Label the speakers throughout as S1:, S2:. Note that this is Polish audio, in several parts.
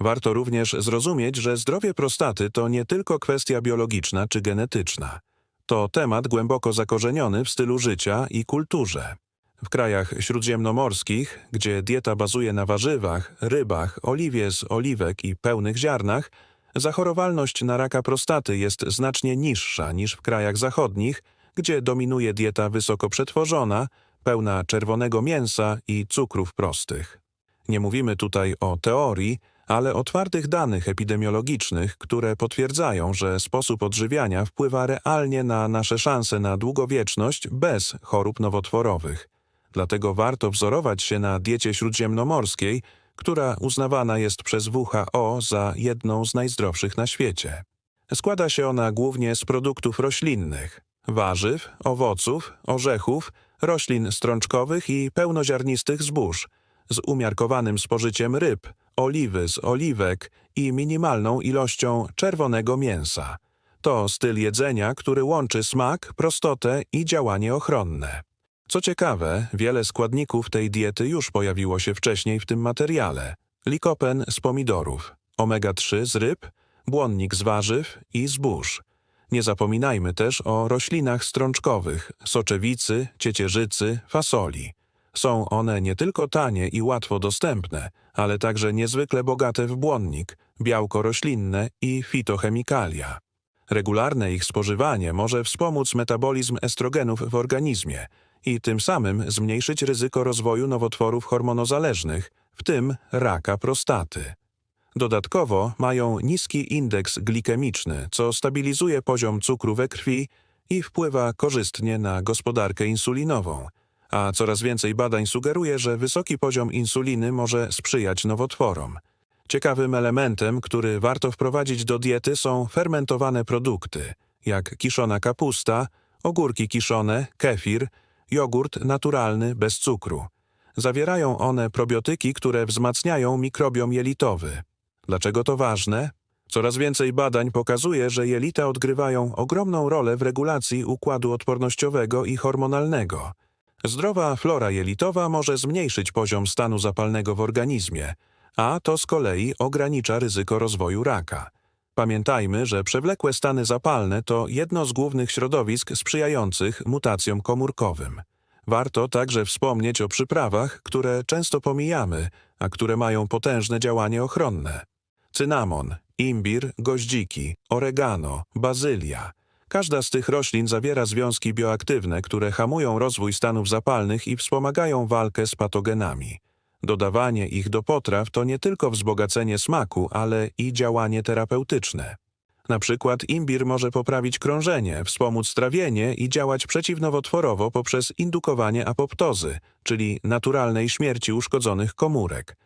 S1: Warto również zrozumieć, że zdrowie prostaty to nie tylko kwestia biologiczna czy genetyczna. To temat głęboko zakorzeniony w stylu życia i kulturze. W krajach śródziemnomorskich, gdzie dieta bazuje na warzywach, rybach, oliwie z oliwek i pełnych ziarnach, zachorowalność na raka prostaty jest znacznie niższa niż w krajach zachodnich, gdzie dominuje dieta wysoko przetworzona, pełna czerwonego mięsa i cukrów prostych. Nie mówimy tutaj o teorii, ale o twardych danych epidemiologicznych, które potwierdzają, że sposób odżywiania wpływa realnie na nasze szanse na długowieczność bez chorób nowotworowych. Dlatego warto wzorować się na diecie śródziemnomorskiej, która uznawana jest przez WHO za jedną z najzdrowszych na świecie. Składa się ona głównie z produktów roślinnych, warzyw, owoców, orzechów, roślin strączkowych i pełnoziarnistych zbóż, z umiarkowanym spożyciem ryb, oliwy z oliwek i minimalną ilością czerwonego mięsa. To styl jedzenia, który łączy smak, prostotę i działanie ochronne. Co ciekawe, wiele składników tej diety już pojawiło się wcześniej w tym materiale. Likopen z pomidorów, omega-3 z ryb, błonnik z warzyw i zbóż. Nie zapominajmy też o roślinach strączkowych, soczewicy, ciecierzycy, fasoli. Są one nie tylko tanie i łatwo dostępne, ale także niezwykle bogate w błonnik, białko roślinne i fitochemikalia. Regularne ich spożywanie może wspomóc metabolizm estrogenów w organizmie i tym samym zmniejszyć ryzyko rozwoju nowotworów hormonozależnych, w tym raka prostaty. Dodatkowo mają niski indeks glikemiczny, co stabilizuje poziom cukru we krwi i wpływa korzystnie na gospodarkę insulinową, a coraz więcej badań sugeruje, że wysoki poziom insuliny może sprzyjać nowotworom. Ciekawym elementem, który warto wprowadzić do diety są fermentowane produkty, jak kiszona kapusta, ogórki kiszone, kefir, jogurt naturalny bez cukru. Zawierają one probiotyki, które wzmacniają mikrobiom jelitowy. Dlaczego to ważne? Coraz więcej badań pokazuje, że jelita odgrywają ogromną rolę w regulacji układu odpornościowego i hormonalnego. Zdrowa flora jelitowa może zmniejszyć poziom stanu zapalnego w organizmie, a to z kolei ogranicza ryzyko rozwoju raka. Pamiętajmy, że przewlekłe stany zapalne to jedno z głównych środowisk sprzyjających mutacjom komórkowym. Warto także wspomnieć o przyprawach, które często pomijamy, a które mają potężne działanie ochronne. Cynamon, imbir, goździki, oregano, bazylia. Każda z tych roślin zawiera związki bioaktywne, które hamują rozwój stanów zapalnych i wspomagają walkę z patogenami. Dodawanie ich do potraw to nie tylko wzbogacenie smaku, ale i działanie terapeutyczne. Na przykład imbir może poprawić krążenie, wspomóc trawienie i działać przeciwnowotworowo poprzez indukowanie apoptozy, czyli naturalnej śmierci uszkodzonych komórek.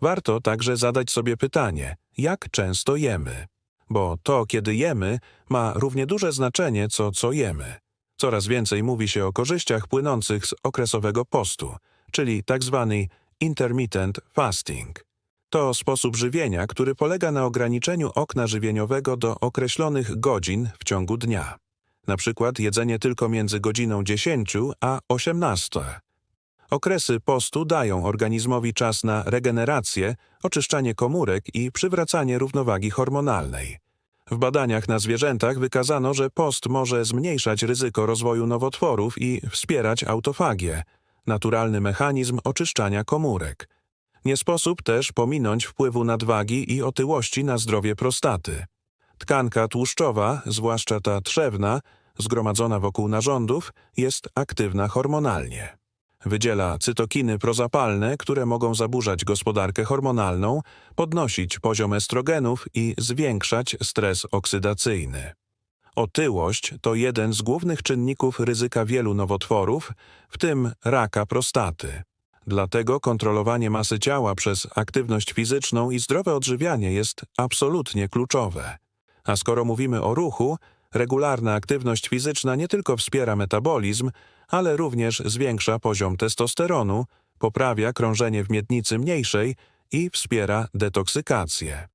S1: Warto także zadać sobie pytanie, jak często jemy? Bo to, kiedy jemy, ma równie duże znaczenie, co co jemy. Coraz więcej mówi się o korzyściach płynących z okresowego postu, czyli tzw. intermittent fasting. To sposób żywienia, który polega na ograniczeniu okna żywieniowego do określonych godzin w ciągu dnia. Na przykład jedzenie tylko między godziną 10 a 18. Okresy postu dają organizmowi czas na regenerację, oczyszczanie komórek i przywracanie równowagi hormonalnej. W badaniach na zwierzętach wykazano, że post może zmniejszać ryzyko rozwoju nowotworów i wspierać autofagię, naturalny mechanizm oczyszczania komórek. Nie sposób też pominąć wpływu nadwagi i otyłości na zdrowie prostaty. Tkanka tłuszczowa, zwłaszcza ta trzewna, zgromadzona wokół narządów, jest aktywna hormonalnie. Wydziela cytokiny prozapalne, które mogą zaburzać gospodarkę hormonalną, podnosić poziom estrogenów i zwiększać stres oksydacyjny. Otyłość to jeden z głównych czynników ryzyka wielu nowotworów, w tym raka prostaty. Dlatego kontrolowanie masy ciała przez aktywność fizyczną i zdrowe odżywianie jest absolutnie kluczowe. A skoro mówimy o ruchu, regularna aktywność fizyczna nie tylko wspiera metabolizm, ale również zwiększa poziom testosteronu, poprawia krążenie w miednicy mniejszej i wspiera detoksykację.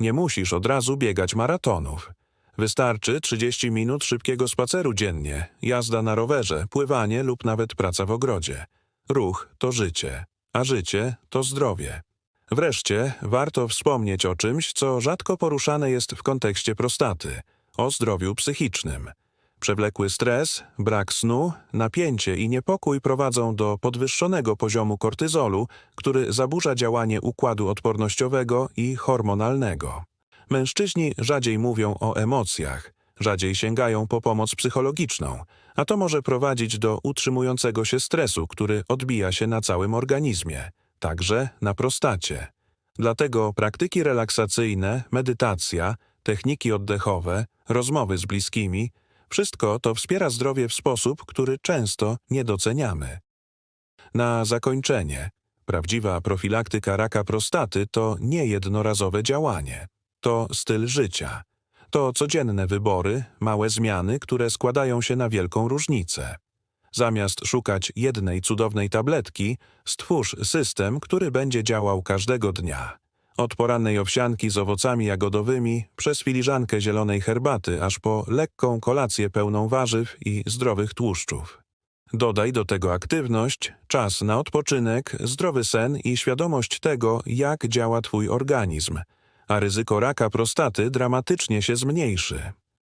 S1: Nie musisz od razu biegać maratonów. Wystarczy 30 minut szybkiego spaceru dziennie, jazda na rowerze, pływanie lub nawet praca w ogrodzie. Ruch to życie, a życie to zdrowie. Wreszcie warto wspomnieć o czymś, co rzadko poruszane jest w kontekście prostaty o zdrowiu psychicznym. Przewlekły stres, brak snu, napięcie i niepokój prowadzą do podwyższonego poziomu kortyzolu, który zaburza działanie układu odpornościowego i hormonalnego. Mężczyźni rzadziej mówią o emocjach, rzadziej sięgają po pomoc psychologiczną, a to może prowadzić do utrzymującego się stresu, który odbija się na całym organizmie, także na prostacie. Dlatego praktyki relaksacyjne, medytacja, techniki oddechowe, rozmowy z bliskimi wszystko to wspiera zdrowie w sposób, który często nie doceniamy. Na zakończenie, prawdziwa profilaktyka raka prostaty to nie jednorazowe działanie. To styl życia. To codzienne wybory, małe zmiany, które składają się na wielką różnicę. Zamiast szukać jednej cudownej tabletki, stwórz system, który będzie działał każdego dnia. Od porannej owsianki z owocami jagodowymi, przez filiżankę zielonej herbaty, aż po lekką kolację pełną warzyw i zdrowych tłuszczów. Dodaj do tego aktywność, czas na odpoczynek, zdrowy sen i świadomość tego, jak działa Twój organizm, a ryzyko raka prostaty dramatycznie się zmniejszy.